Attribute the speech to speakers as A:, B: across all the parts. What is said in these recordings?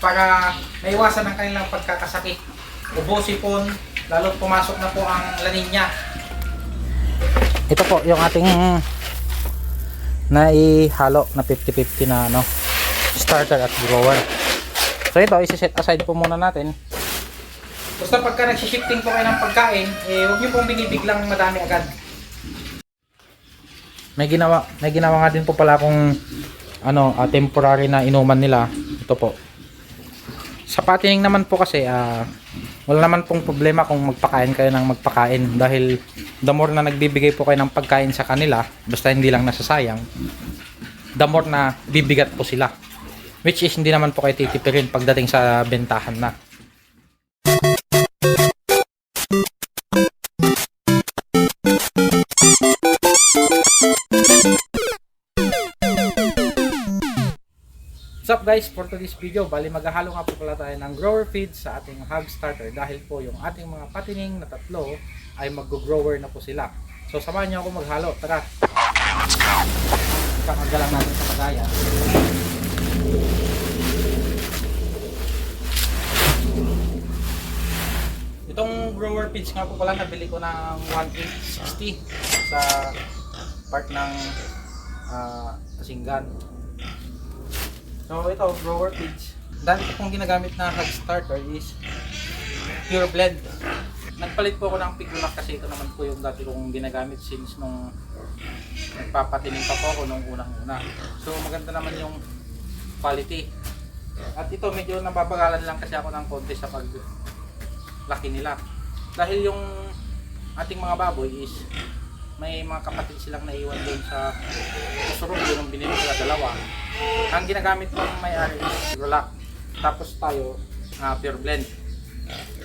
A: para maiwasan ang kanilang pagkakasakit. Ubo, sipon, lalo pumasok na po ang lanin niya. Ito po yung ating naihalo na 50-50 na ano, starter at grower. So ito, isi-set aside po muna natin. Basta pagka nagsishifting po kayo ng pagkain, eh, huwag niyo pong binibiglang madami agad. May ginawa, may ginawa nga din po pala akong ano, ah, temporary na inuman nila. Ito po. Sa patining naman po kasi, ah, wala naman pong problema kung magpakain kayo ng magpakain dahil the more na nagbibigay po kayo ng pagkain sa kanila, basta hindi lang nasasayang, the more na bibigat po sila. Which is hindi naman po kayo titipirin pagdating sa bentahan na. Guys, for today's video, bali maghahalo nga po pala tayo ng grower feed sa ating hog starter dahil po yung ating mga patining na tatlo ay mag-grower na po sila. So samahan niyo ako maghalo, tara! Kakagda lang natin sa pagaya. Itong grower feeds nga po pala nabili ko ng 1,860 sa part ng ah, Kasinggan. So ito, grower feeds. Dati ko pong ginagamit na hog starter is pure blend. Nagpalit po ako ng pigulak kasi ito naman po yung dati kong ginagamit since nung nagpapatining pa po ako nung unang-una. So maganda naman yung quality. At ito medyo nababagalan lang kasi ako ng konti sa pag laki nila. Dahil yung ating mga baboy is may mga kapatid silang naiwan doon sa kusurong yun ang binili nila dalawa. Ang ginagamit ng may-ari is Rolac. Tapos tayo, ah, pure blend.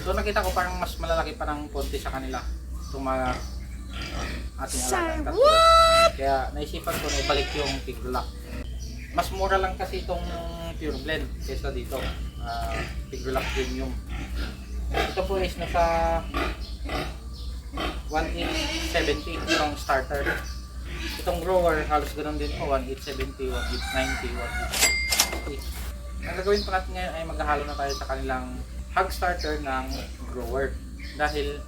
A: So nakita ko parang mas malalaki pa ng konti sa kanila. Itong mga ating alagang tatlo. Kaya naisipan ko na ibalik yung pig Rolac. Mas mura lang kasi itong pure blend kaysa dito. Uh, pig Rolac premium. Ito po is nasa 1870 itong starter. Itong grower, halos ganun din po, 1870, 1890, 1860. Ang gagawin pa natin ngayon ay maghahalo na tayo sa kanilang hog starter ng grower. Dahil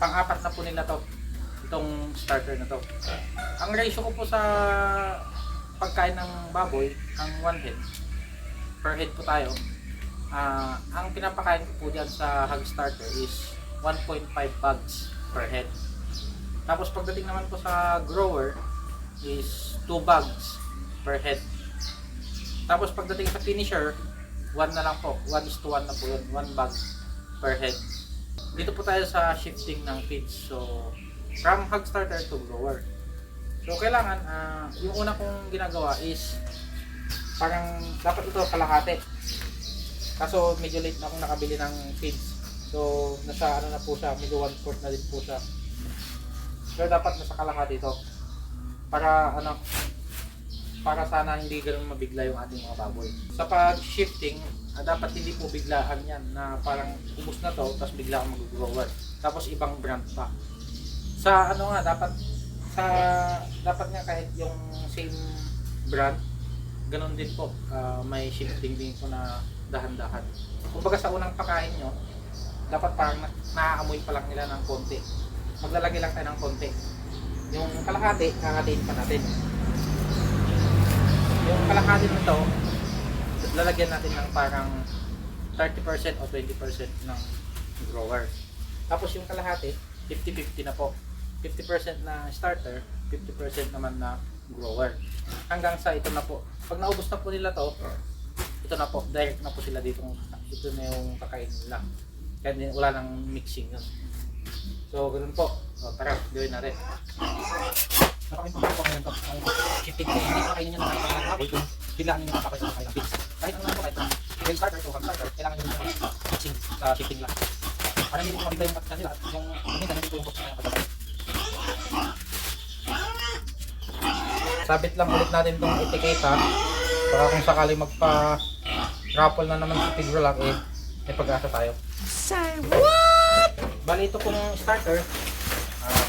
A: pang-apat na po nila to, itong starter na to. Ang ratio ko po sa pagkain ng baboy, ang one head, per head po tayo, Ah, ang pinapakain ko po dyan sa hog starter is 1.5 bags per head. Tapos pagdating naman po sa grower is 2 bags per head. Tapos pagdating sa finisher, 1 na lang po. 1 is to 1 na po yun. 1 bag per head. Dito po tayo sa shifting ng feeds. So, from hog starter to grower. So, kailangan, ah, yung una kong ginagawa is parang dapat ito kalahati. Kaso medyo late na akong nakabili ng feeds. So, nasa ano na po siya, medyo one fourth na din po siya. Pero dapat nasa kalahati ito. Para ano, para sana hindi ganun mabigla yung ating mga baboy. Sa pag-shifting, ah, dapat hindi po biglaan yan na parang ubos na to, tapos bigla kang mag-grower. Tapos ibang brand pa. Sa ano nga, dapat sa dapat nga kahit yung same brand, ganun din po. Ah, may shifting din po na dahan-dahan. Kumbaga sa unang pakain nyo, dapat parang na- naaamoy pa lang nila ng konti. Maglalagay lang tayo ng konti. Yung kalahati, kakatiin pa natin. Yung kalahati nito, lalagyan natin ng parang 30% o 20% ng grower. Tapos yung kalahati, 50-50 na po. 50% na starter, 50% naman na grower. Hanggang sa ito na po. Pag naubos na po nila to, ito na po, direct na po sila dito. Ito na yung kakain nila. Kaya wala nang mixing yun. So, ganun po. O, tara, gawin natin. Napakain po po ngayon to. Ang shifting ko, hindi pa kayo nyo nakakakaboy kung kailangan nyo nakakakaboy sa kailang bits. Kahit ano lang po, kahit yung starter to hang starter, kailangan nyo mixing sa shifting lang. Para hindi po mabigay yung minsan hindi po yung box na yung pagkakaboy. Sabit lang ulit natin itong etiketa para kung sakaling magpa raffle na naman sa Tigrolak eh may pag-asa tayo.
B: Say what?
A: Bali ito pong starter ah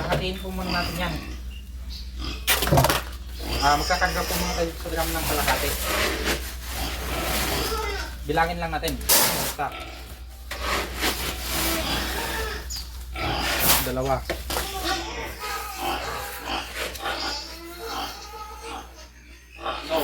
A: hahatiin po muna natin yan. Ah magkakarga po muna tayo sa drum ng kalahati. Bilangin lang natin. Basta. Dalawa. No.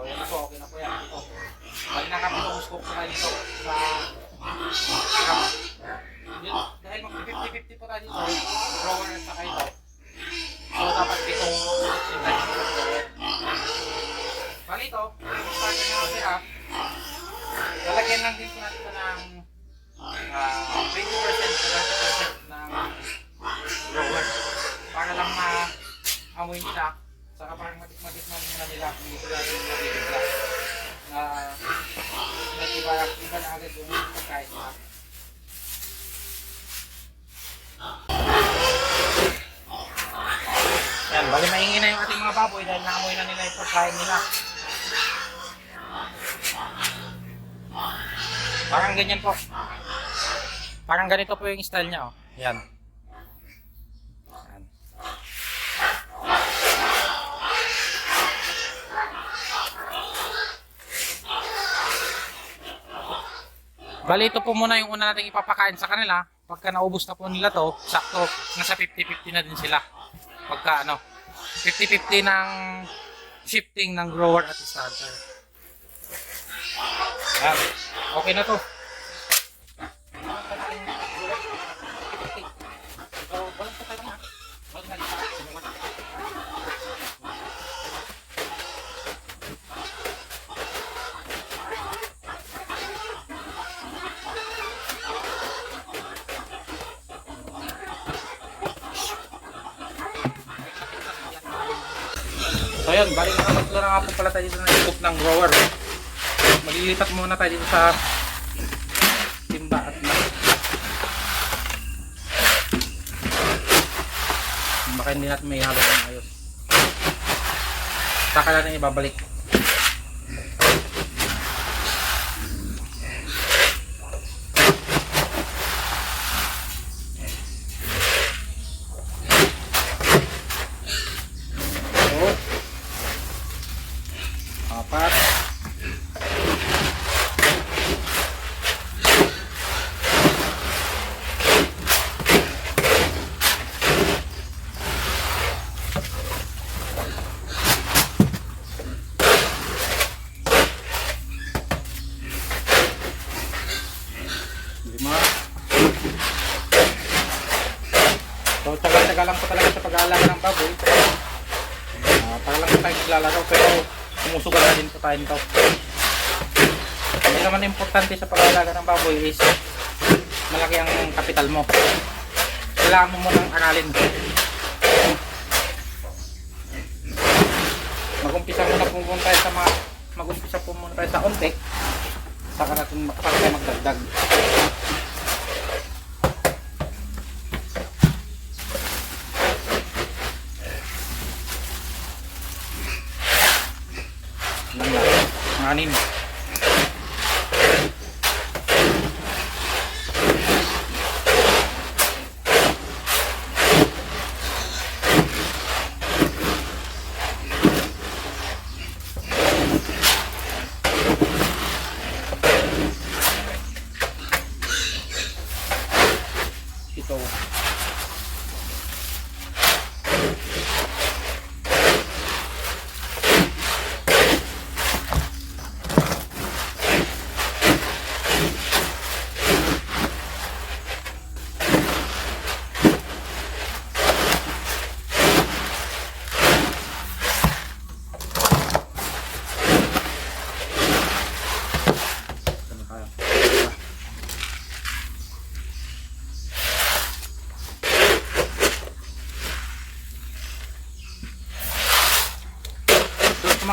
A: So, yan na po. Okay na po yan. Ito. Pag nakapitong scope po tayo dito sa kama. Dahil mag-50-50 po tayo dito, drawer at saka ito. So, dapat dito. Bali ito, yung na natira, lalagyan lang din po natin ito ng ah, 20% to 30% ng drawer. Para lang ma-amoy nila Saka parang matik-matik na muna nila kung ito natin yung. Na nag-iba, iba na agad pagkain nila. Yan, bali maingin na yung ating mga baboy dahil naamoy na nila yung pagkain nila. Parang ganyan po. Parang ganito po yung style niya, oh. Yan. Bali, ito po muna yung una nating ipapakain sa kanila. Pagka naubos na po nila to, sakto, nasa 50-50 na din sila. Pagka ano, 50-50 ng shifting ng grower at starter. Yan. Okay na to. So yun, balik na nga po pala tayo ng scoop ng grower. Malilipat muna tayo dito sa timba at na. Baka hindi natin may halo ng ayos. Saka natin ibabalik. So, apat. Lima. So, tagal-tagal lang po talaga sa pag-aalaga ng baboy. Ah, para lang po tayo naglalaro pero sumusugal na din po tayo nito. Hindi naman importante sa pag-aalaga ng baboy is malaki ang kapital mo. Kailangan mo munang aralin. Mag-umpisa muna po muna tayo sa mga mag-umpisa po muna tayo sa unti saka natin saka tayo magdagdag. Anim.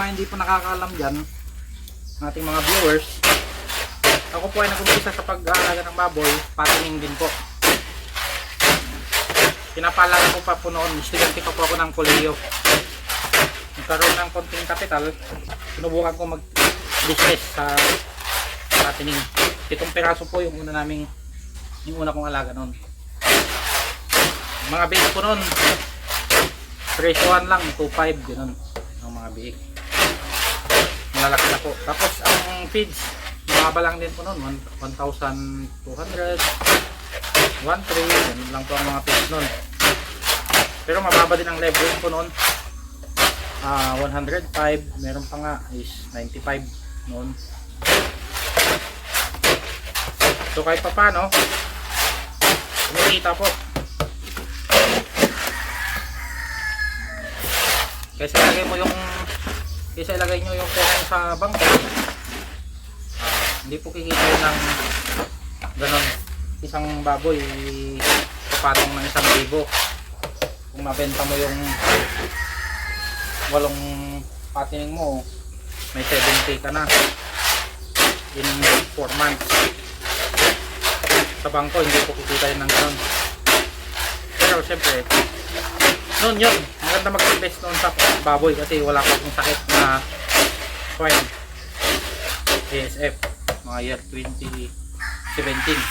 A: Hindi pa nakakaalam dyan, ng ating mga viewers, Ako po ay nag-umpisa sa pag-aalaga ng baboy, patining din po. Pinapalaga ko pa po noon, estudyante pa po ako ng kolehiyo. Nagkaroon ng konting kapital, sinubukan ko mag-business sa patining. Pitong peraso po yung una naming, yung una kong alaga noon. Mga base ko noon, presyohan lang, 2.5, ganun, ang mga biik. Malalaki na po. Tapos ang feeds, mababa lang din po noon, 1,200, 1,300, ganun lang po ang mga feeds noon. Pero mababa din ang level po noon. Ah, 105, meron pa nga is 95 noon. So kahit pa paano, kumikita po. Kaysa ilagay mo yung kaysa ilagay nyo yung pera sa bangko, ah, hindi po kikita ng ganon. Isang baboy, papatong ng isang libo. Kung mabenta mo yung walong patining mo, may 70 ka na in 4 months. Sa bangko, hindi po kikita yun ng ganon. Pero syempre, noon yun, maganda mag-invest noon sa baboy kasi wala pa akong sakit na swine. ASF, mga year 2017. 2016.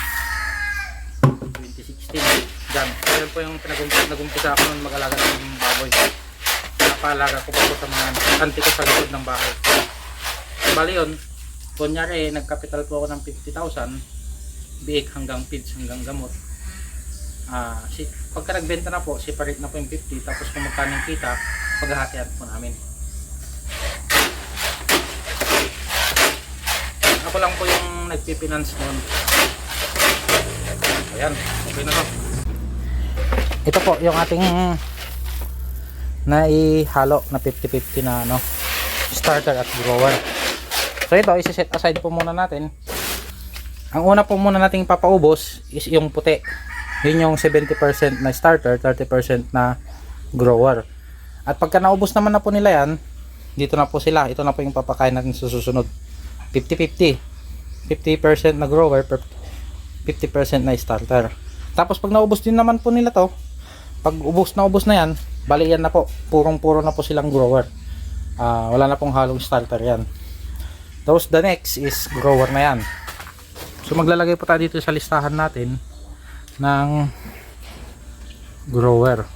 A: Diyan. Kaya po yung pinag-umpisa nag-umpisa ako noon mag-alaga ng baboy. Napalaga ko po sa mga anti ko sa likod ng bahay. Bali yun, kunyari nagkapital po ako ng 50,000, biik hanggang feeds hanggang gamot. Ah, si pagka nagbenta na po, separate na po yung 50 tapos kung magkano yung kita, paghahatian po namin. Ako lang po yung nagpipinance noon. Ayan, okay na to. Ito po yung ating naihalo na 50-50 na ano, starter at grower. So ito, isi-set aside po muna natin. Ang una po muna nating papaubos is yung puti. Yun yung 70% na starter, 30% na grower. At pagka naubos naman na po nila yan, dito na po sila. Ito na po yung papakain natin sa susunod. 50-50. 50% na grower, per 50% na starter. Tapos pag naubos din naman po nila to, pag ubos na ubos na yan, bali yan na po. Purong-puro na po silang grower. Ah, wala na pong halong starter yan. Tapos the next is grower na yan. So maglalagay po tayo dito sa listahan natin ng grower.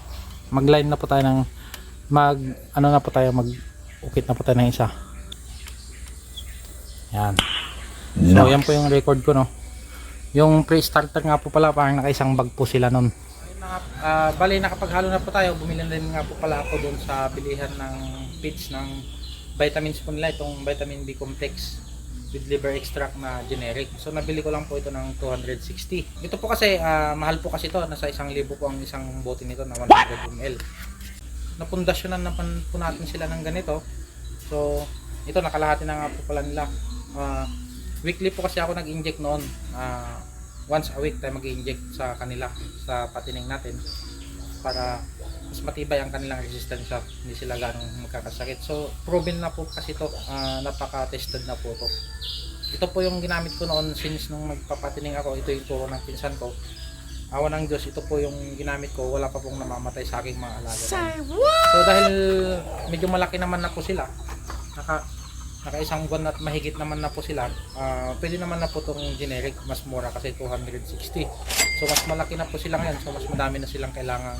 A: Mag-line na po tayo ng mag ano na po tayo mag ukit na po tayo ng isa. Yan. So yan po yung record ko no. Yung pre-starter nga po pala parang nakaisang bag po sila nun. Uh, bali nakapaghalo na po tayo. Bumili na rin nga po pala ako doon sa bilihan ng feeds ng vitamins po nila itong vitamin B complex with liver extract na generic. So nabili ko lang po ito ng 260. Ito po kasi ah, mahal po kasi ito, nasa isang libo po ang isang bote nito na 100 ml. Napundasyonan na po natin sila ng ganito. So ito nakalahati na nga po pala nila. Ah, weekly po kasi ako nag-inject noon. Ah, once a week tayo mag-inject sa kanila sa patining natin para mas matibay ang kanilang resistensya hindi sila ganong magkakasakit. So proven na po kasi to. Ah, napaka-tested na po to. Ito po yung ginamit ko noon since nung nagpapatining ako ito yung turo ng pinsan ko. Awa ng Diyos ito po yung ginamit ko. Wala pa pong namamatay sa aking mga alaga.
B: Say what?
A: so dahil medyo malaki naman na po sila naka naka isang buwan at mahigit naman na po sila ah, pwede naman na po itong generic mas mura kasi 260 so mas malaki na po sila ngayon. So mas madami na silang kailangang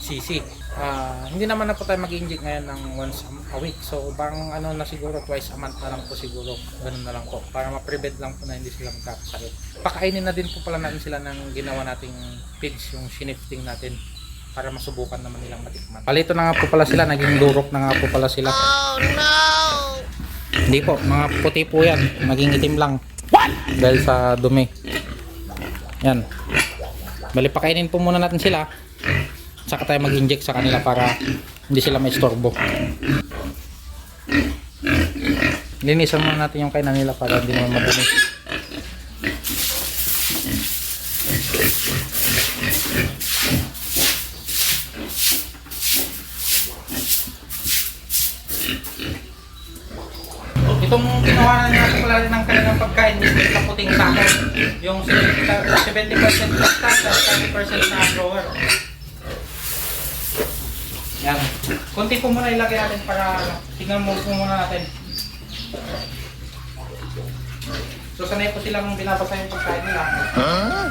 A: CC Ah, hindi naman na po tayo mag-inject ngayon ng once a week so bang ano na siguro twice a month na lang po siguro ganun na lang po para ma-prevent lang po na hindi sila magkakasakit pakainin na din po pala natin sila ng ginawa nating pigs yung sinifting natin para masubukan naman nilang matikman. Palito na nga po pala sila, naging durok na nga po pala sila.
B: Oh no!
A: Hindi po, mga puti po yan. Naging itim lang. What? Dahil sa dumi. Yan. Bali, pakainin po muna natin sila. Saka tayo mag-inject sa kanila para hindi sila may storbo. Linisan muna natin yung kainan nila para hindi naman madumi. Itong ginawa na po pala rin ng kanilang pagkain is sa puting sako. Yung 70%, 70% plastic at 30% na grower. Yan. Kunti po muna ilagay natin para tingnan mo po muna natin. So sanay po silang binabasa yung pagkain nila. Yan.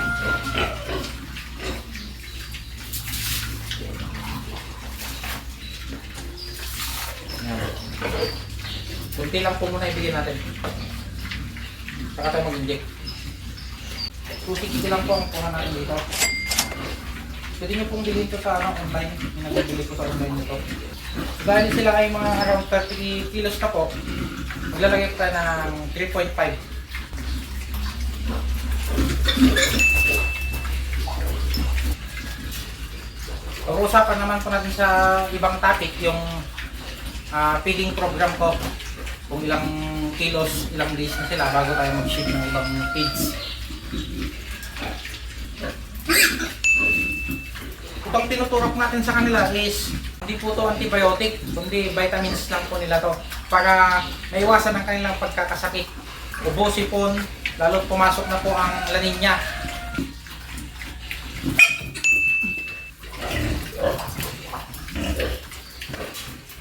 A: Kunti lang po muna ibigay natin. Saka tayo mag-inject. 260 lang po ang kuha natin dito. Pwede nyo pong bilhin ito sa ano, online. Yung ko sa online nito. Dahil sila ay mga around 30 kilos na po, maglalagay po tayo ng 3.5. Pag-uusapan naman po natin sa ibang topic, yung ah, feeding program ko. Kung ilang kilos, ilang days na sila bago tayo mag-ship ng ibang feeds. Itong tinuturok natin sa kanila is hindi po to antibiotic, kundi vitamins lang po nila to para maiwasan ang kanilang pagkakasakit. Ubo, sipon, lalo pumasok na po ang lanin niya.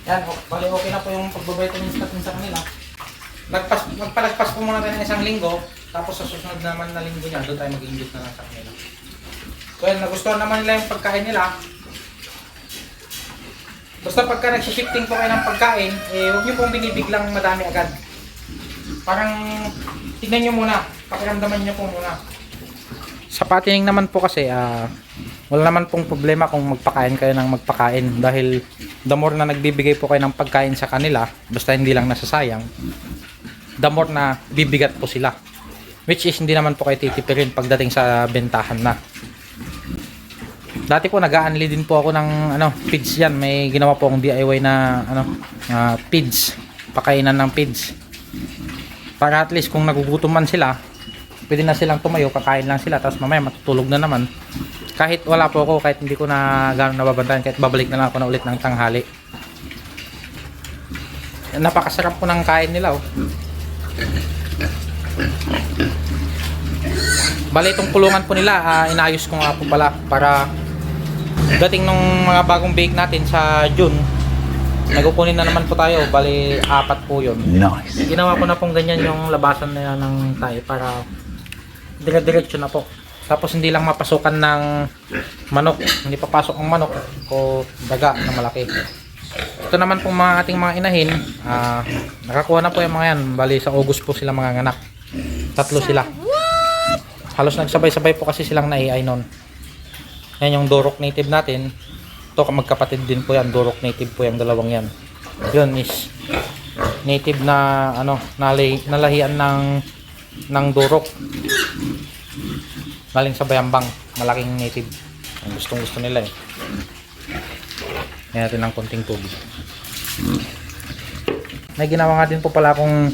A: Yan, bali okay na po yung pagbabitamins natin sa kanila. Nagpas, magpalagpas po muna tayo ng isang linggo, tapos sa susunod naman na linggo niya, doon tayo mag-induce na lang sa kanila. Well, nagustuhan naman nila yung pagkain nila. Basta pagka nagsishifting po kayo ng pagkain, eh, huwag niyo pong binibiglang madami agad. Parang, tignan niyo muna, pakiramdaman niyo po muna. Sa patining naman po kasi, ah, wala naman pong problema kung magpakain kayo ng magpakain dahil the more na nagbibigay po kayo ng pagkain sa kanila, basta hindi lang nasasayang, the more na bibigat po sila. Which is hindi naman po kayo titipirin pagdating sa bentahan na. Dati po nag-aanli din po ako ng ano, feeds yan. May ginawa po akong DIY na ano, ah, feeds. Pakainan ng feeds. Para at least kung nagugutom man sila, pwede na silang tumayo, kakain lang sila, tapos mamaya matutulog na naman. Kahit wala po ako, kahit hindi ko na gano'n nababantayan, kahit babalik na lang ako na ulit ng tanghali. Napakasarap po ng kain nila oh. Bali itong kulungan po nila, ah, inayos ko nga po pala para dating nung mga bagong bake natin sa June, nagkukunin na naman po tayo, bali apat po yun.
B: Nice.
A: Ginawa ko na pong ganyan yung labasan nila ng tayo para dire-diretso na po. Tapos hindi lang mapasukan ng manok, hindi papasok ang manok o daga na malaki. Ito naman pong mga ating mga inahin, ah, nakakuha na po yung mga yan. Bali sa August po sila mga nganak. Tatlo sila. Halos nagsabay-sabay po kasi silang naiay nun. Yan yung Dorok native natin. Ito magkapatid din po yan. Dorok native po yung dalawang yan. Yun is native na ano nalay, nalahian ng ng Dorok. Galing sa Bayambang, malaking native. Ang gustong gusto nila eh. Ngayon natin ng konting tubig. May ginawa nga din po pala akong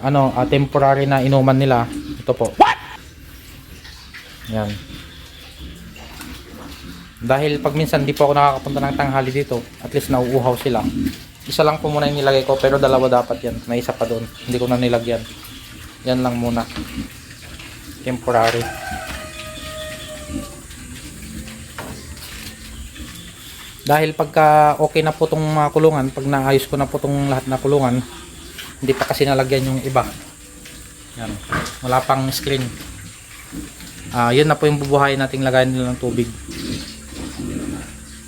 A: ano, ah, temporary na inuman nila. Ito po. Yan. Dahil pag minsan di po ako nakakapunta ng tanghali dito, at least nauuhaw sila. Isa lang po muna yung nilagay ko, pero dalawa dapat yan. May isa pa doon. Hindi ko na nilagyan. Yan lang muna. Temporary. Dahil pagka okay na po tong mga kulungan, pag naayos ko na po tong lahat na kulungan, hindi pa kasi nalagyan yung iba. Yan. Wala pang screen. Ah, yun na po yung bubuhayin nating lagayan nila ng tubig.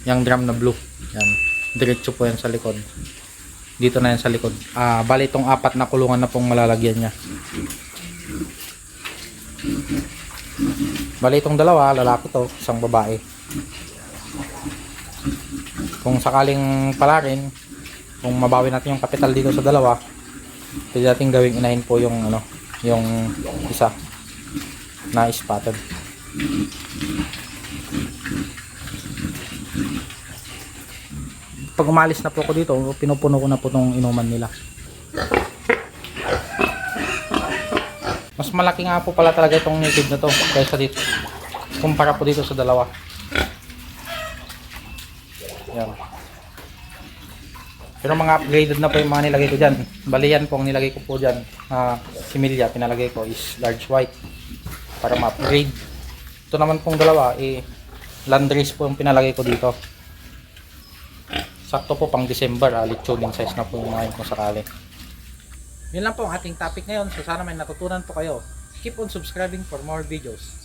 A: Yung drum na blue. Yan. Diretso po yan sa likod. Dito na yan sa likod. Ah, bali itong apat na kulungan na pong malalagyan niya. Bali itong dalawa, lalaki to, isang babae. Kung sakaling pala rin, kung mabawi natin yung kapital dito sa dalawa, pwede natin gawing inahin po yung ano, yung isa na spotted. Pag umalis na po ako dito, pinupuno ko na po tong inuman nila. Mas malaki nga po pala talaga itong native na to kaysa dito. Kumpara po dito sa dalawa. Yan. Pero mga upgraded na po yung mga nilagay ko dyan. Bali yan po ang nilagay ko po dyan. Uh, similya, pinalagay ko is large white. Para ma-upgrade. Ito naman pong dalawa, eh, landries po yung pinalagay ko dito. Sakto po pang December, ah, tuning size na po yun kung sakali. Yun lang po ang ating topic ngayon. So sana may natutunan po kayo. Keep on subscribing for more videos.